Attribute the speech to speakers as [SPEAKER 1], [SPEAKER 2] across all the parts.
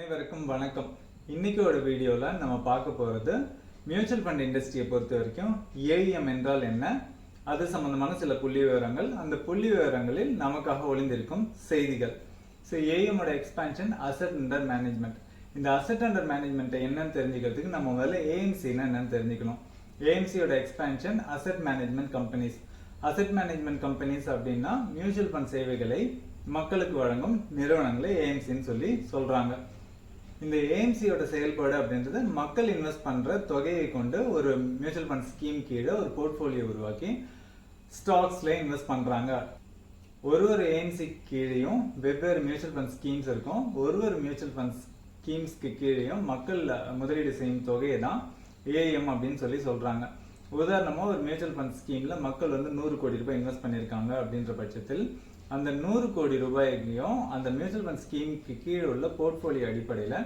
[SPEAKER 1] அனைவருக்கும் வணக்கம். இன்னைக்கோட வீடியோவில் நம்ம பார்க்க போகிறது மியூச்சுவல் ஃபண்ட் இண்டஸ்ட்ரியை பொறுத்த வரைக்கும் ஏஇஎம் என்றால் என்ன? அது சம்பந்தமான சில புள்ளி விவரங்கள். அந்த புள்ளி விவரங்களில் நமக்காக ஒளிந்திருக்கும் செய்திகள். ஸோ ஏஇஎம்மோட எக்ஸ்பான்ஷன் அசட் அண்டர் மேனேஜ்மெண்ட் இந்த அசட் அண்டர் மேனேஜ்மெண்ட்டை என்னன்னு தெரிஞ்சுக்கிறதுக்கு நம்ம முதல்ல ஏஎம்சின்னா என்னன்னு தெரிஞ்சுக்கணும். ஏஎம்சியோட expansion asset management companies asset management companies அப்படின்னா மியூச்சுவல் ஃபண்ட் சேவைகளை மக்களுக்கு வழங்கும் நிறுவனங்களை ஏஎம்சின்னு சொல்லி சொல்கிறாங்க இந்த ஏஎம்சியோட செயல்பாடு அப்படின்றது மக்கள் இன்வெஸ்ட் பண்ணுற தொகையை கொண்டு ஒரு மியூச்சுவல் ஃபண்ட் ஸ்கீம் கீழே ஒரு போர்ட்ஃபோலியோ உருவாக்கி ஸ்டாக்ஸில் இன்வெஸ்ட் பண்ணுறாங்க ஒரு ஒரு ஏஎம்சி கீழேயும் வெவ்வேறு மியூச்சுவல் ஃபண்ட் ஸ்கீம்ஸ் இருக்கும். ஒரு ஒரு மியூச்சுவல் ஃபண்ட் ஸ்கீம்ஸ்க்கு கீழேயும் மக்கள் முதலீடு செய்யும் தொகையை தான் ஏஎம் அப்படின்னு சொல்லி சொல்கிறாங்க உதாரணமாக ஒரு மியூச்சுவல் ஃபண்ட் ஸ்கீமில் மக்கள் வந்து நூறு கோடி ரூபாய் இன்வெஸ்ட் பண்ணியிருக்காங்க அப்படின்ற பட்சத்தில் அந்த நூறு கோடி ரூபாய்க்கும் அந்த மியூச்சுவல் ஃபண்ட் ஸ்கீமுக்கு கீழே உள்ள போர்ட்ஃபோலியோ அடிப்படையில்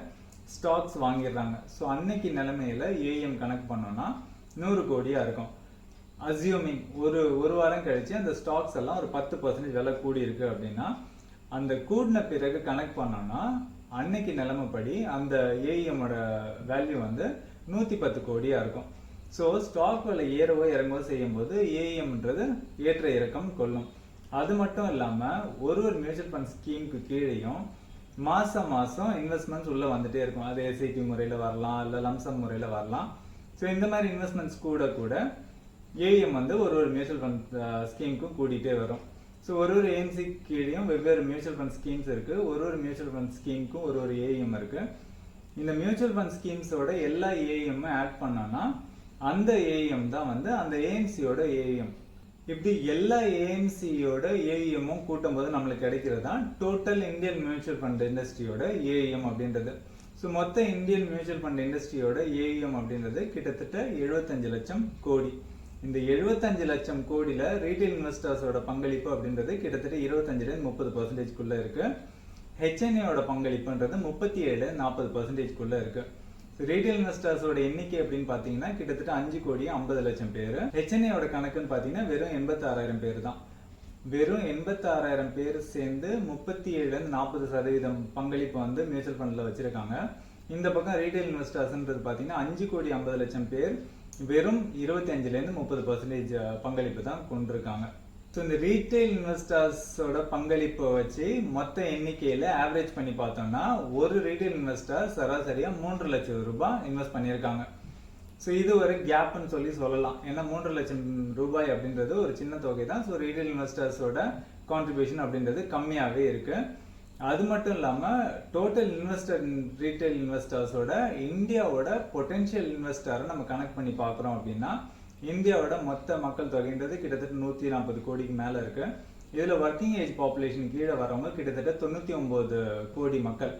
[SPEAKER 1] ஸ்டாக்ஸ் வாங்கிடுறாங்க. ஸோ அன்னைக்கு நிலைமையில் ஏஎம் கணக்கு பண்ணோன்னா நூறு கோடியாக இருக்கும். அசியூமிங் ஒரு ஒரு வாரம் கழிச்சு அந்த ஸ்டாக்ஸ் எல்லாம் ஒரு பத்து பர்சன்டேஜ் விலை கூடி இருக்கு அப்படின்னா அந்த கூடின பிறகு கணக்கு பண்ணோம்னா அன்னைக்கு நிலைமைப்படி அந்த ஏஇஎம்மோட வேல்யூ வந்து நூற்றி பத்து கோடியாக இருக்கும். ஸோ ஸ்டாக் விலை ஏறவோ இறங்கவோ செய்யும்போது ஏஇஎம்ன்றது ஏற்ற இறக்கம் கொள்ளும். அது மட்டும் இல்லாமல் ஒரு ஒரு மியூச்சுவல் ஃபண்ட் ஸ்கீமுக்கு கீழேயும் மாதம் மாதம் இன்வெஸ்ட்மெண்ட்ஸ் உள்ளே வந்துட்டே இருக்கும். அது எஸ்ஐபி முறையில் வரலாம் இல்லை லம்சம் முறையில் வரலாம். ஸோ இந்த மாதிரி இன்வெஸ்ட்மெண்ட்ஸ் கூட கூட ஏஎம் வந்து ஒரு ஒரு மியூச்சுவல் ஃபண்ட் ஸ்கீமுக்கும் கூட்டிகிட்டே வரும். ஸோ ஒரு ஒரு ஏஎம்சி கீழேயும் வெவ்வேறு மியூச்சுவல் ஃபண்ட் ஸ்கீம்ஸ் இருக்குது ஒரு ஒரு மியூச்சுவல் ஃபண்ட் ஸ்கீமுக்கும் ஒரு ஒரு ஏஎம் இருக்குது இந்த மியூச்சுவல் ஃபண்ட் ஸ்கீம்ஸோட எல்லா ஏஎம்மும் ஆட் பண்ணோன்னா அந்த ஏஎம் தான் வந்து அந்த ஏஎம்சியோட ஏஎம் இப்படி எல்லா ஏஎம்சியோட ஏஇஎம்மும் கூட்டும் போது நம்மளுக்கு கிடைக்கிறது? தான் டோட்டல் இந்தியன் மியூச்சுவல் ஃபண்ட் இண்டஸ்ட்ரியோட ஏஇஎம் அப்படின்றது. ஸோ மொத்த இந்தியன் மியூச்சுவல் ஃபண்ட் இண்டஸ்ட்ரியோட ஏஇஎம் அப்படின்றது கிட்டத்தட்ட எழுபத்தஞ்சு லட்சம் கோடி. இந்த எழுபத்தஞ்சு லட்சம் கோடியில் ரீட்டைல் இன்வெஸ்டர்ஸோட பங்களிப்பு அப்படின்றது கிட்டத்தட்ட இருபத்தஞ்சுலேருந்து முப்பது பர்சன்டேஜ்குள்ளே இருக்குது ஹெச்என்ஏயோட பங்களிப்புன்றது முப்பத்தி ஏழு நாற்பது பர்சன்டேஜ்குள்ளே இருக்குது ரீட்டைல் இன்வெஸ்டர்ஸோட எண்ணிக்கை அப்படின்னு பார்த்தீங்கன்னா கிட்டத்தட்ட அஞ்சு கோடி ஐம்பது லட்சம் பேர். ஹெச்என்ஐயோட கணக்குன்னு பார்த்தீங்கன்னா வெறும் எண்பத்தாறாயிரம் பேர் தான் வெறும் எண்பத்தாறாயிரம் பேர் சேர்ந்து முப்பத்தி ஏழுலேருந்து நாற்பது சதவீதம் பங்களிப்பு வந்து மியூச்சுவல் ஃபண்டில் வச்சுருக்காங்க. இந்த பக்கம் ரீட்டைல் இன்வெஸ்டர்ஸ்ன்றது பார்த்தீங்கன்னா அஞ்சு கோடி ஐம்பது லட்சம் பேர். வெறும் இருபத்தி அஞ்சுலேருந்து முப்பது பர்சன்டேஜ் பங்களிப்பு தான் கொண்டிருக்காங்க. ஸோ இந்த ரீட்டைல் இன்வெஸ்டர்ஸோட பங்களிப்பை வச்சு மொத்த எண்ணிக்கையில் ஆவரேஜ் பண்ணி பார்த்தோம்னா ஒரு ரீட்டைல் இன்வெஸ்டர் சராசரியாக மூன்று லட்சம் ரூபாய் இன்வெஸ்ட் பண்ணியிருக்காங்க. ஸோ இது ஒரு கேப்னு சொல்லி சொல்லலாம். ஏன்னா மூன்று லட்சம் ரூபாய் அப்படின்றது ஒரு சின்ன தொகை தான். ஸோ ரீட்டைல் இன்வெஸ்டர்ஸோட கான்ட்ரிபியூஷன் அப்படின்றது கம்மியாகவே இருக்குது அது மட்டும் இல்லாமல் டோட்டல் இன்வெஸ்டர் ரீட்டைல் இன்வெஸ்டர்ஸோட இந்தியாவோட பொட்டென்ஷியல் இன்வெஸ்டரை நம்ம கனெக்ட் பண்ணி பார்க்குறோம் அப்படின்னா இந்தியாவோட மொத்த மக்கள் தொகைன்றது கிட்டத்தட்ட நூற்றி நாற்பது கோடிக்கு மேலே இருக்கு. இதில் ஒர்க்கிங் ஏஜ் பாப்புலேஷன் கீழே வரவங்க கிட்டத்தட்ட தொண்ணூற்றி ஒம்பது கோடி மக்கள்.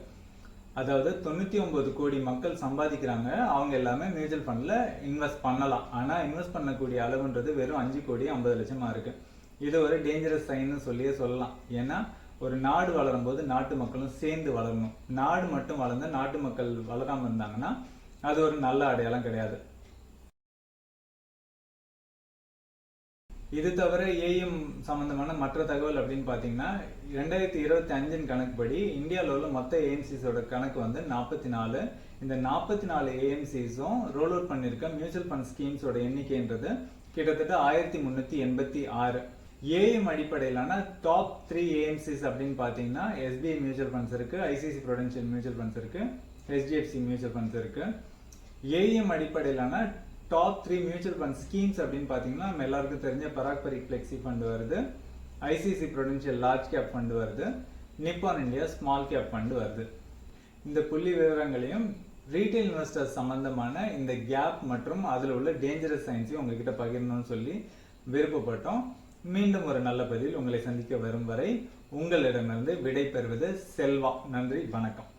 [SPEAKER 1] அதாவது தொண்ணூற்றி ஒம்பது கோடி மக்கள் சம்பாதிக்கிறாங்க. அவங்க எல்லாமே மியூச்சுவல் ஃபண்டில் இன்வெஸ்ட் பண்ணலாம். ஆனால் இன்வெஸ்ட் பண்ணக்கூடிய அளவுன்றது வெறும் அஞ்சு கோடி ஐம்பது லட்சமாக இருக்குது இது ஒரு டேஞ்சரஸ் சைன்னு சொல்லியே சொல்லலாம். ஏன்னா ஒரு நாடு வளரும் போது நாட்டு மக்களும் சேர்ந்து வளரணும். நாடு மட்டும் வளர்ந்து நாட்டு மக்கள் வளராமல் இருந்தாங்கன்னா அது ஒரு நல்ல அடையாளம் கிடையாது. இது தவிர ஏஎம் சம்பந்தமான மற்ற தகவல் அப்படின்னு பார்த்தீங்கன்னா ரெண்டாயிரத்தி இருபத்தி அஞ்சின் கணக்குப்படி இந்தியாவில் உள்ள மொத்த ஏஎம்சிஸோட கணக்கு வந்து நாற்பத்தி நாலு. இந்த நாற்பத்தி நாலு ஏஎம்சிஸும் ரோல் அவுட் பண்ணியிருக்க மியூச்சுவல் ஃபண்ட் ஸ்கீம்ஸோட எண்ணிக்கைன்றது கிட்டத்தட்ட ஆயிரத்தி முந்நூற்றி எண்பத்தி ஆறு. ஏஎம் அடிப்படையிலான டாப் த்ரீ ஏஎம்சிஸ் அப்படின்னு பார்த்தீங்கன்னா எஸ்பிஐ மியூச்சுவல் ஃபண்ட்ஸ் இருக்கு ஐசிசி ப்ரொடென்ஷியல் மியூச்சுவல் ஃபண்ட்ஸ் இருக்கு ஹெச்டிஎஃப்சி மியூச்சுவல் ஃபண்ட்ஸ் இருக்கு. ஏஎம் அடிப்படையிலான top three mutual fund schemes அப்படின்னு பார்த்தீங்கன்னா நம்ம எல்லாருக்கும் தெரிஞ்ச பராக் பரிக் ஃப்ளெக்ஸி ஃபண்ட் வருது. ICICI Prudential large cap fund வருது. Nippon India small cap fund வருது. இந்த புள்ளி விவரங்களையும் ரீட்டைல் இன்வெஸ்டர்ஸ் சம்மந்தமான இந்த கேப் மற்றும் அதில் உள்ள டேஞ்சரஸ் சயின்ஸையும் உங்ககிட்ட பகிரணும்னு சொல்லி விருப்பப்பட்டோம். மீண்டும் ஒரு நல்ல பதில் உங்களை சந்திக்க வரும் வரை உங்களிடமிருந்து விடை பெறுவது செல்வா. நன்றி வணக்கம்.